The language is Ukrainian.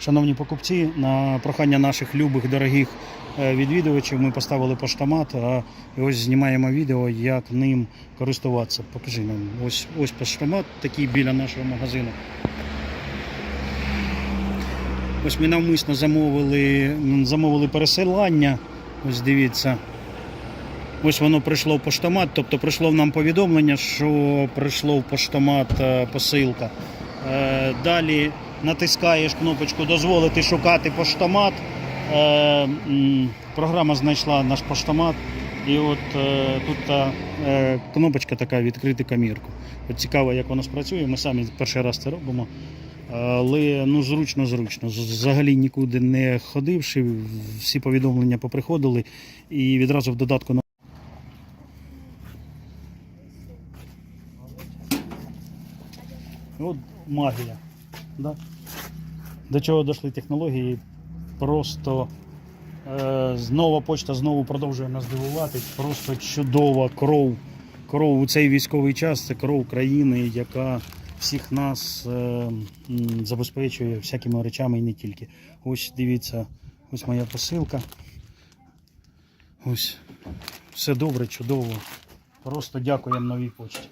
Шановні покупці, на прохання наших любих дорогих е, відвідувачів ми поставили поштомат, а ось знімаємо відео, як ним користуватися. Покажи нам. Ось ось поштомат такий біля нашого магазину. Ось ми навмисно замовили, замовили пересилання. Ось дивіться. Ось воно прийшло в поштомат, тобто прийшло нам повідомлення, що прийшло в поштомат е, посилка. Е, Далі натискаєш кнопочку Дозволити шукати поштомат. Е, Програма знайшла наш поштомат. І от е, тут е, кнопочка така відкрити камірку. От цікаво, як воно спрацює. Ми самі перший раз це робимо. Але ну зручно, зручно. Взагалі нікуди не ходивши, всі повідомлення поприходили і відразу в додатку на От магія. Да? До чого дійшли технології? Просто е, нова почта знову продовжує нас дивувати. Просто чудова кров. Кров у цей військовий час це кров країни, яка всіх нас е, забезпечує всякими речами і не тільки. Ось дивіться, ось моя посилка. Ось все добре, чудово. Просто дякуємо новій почті.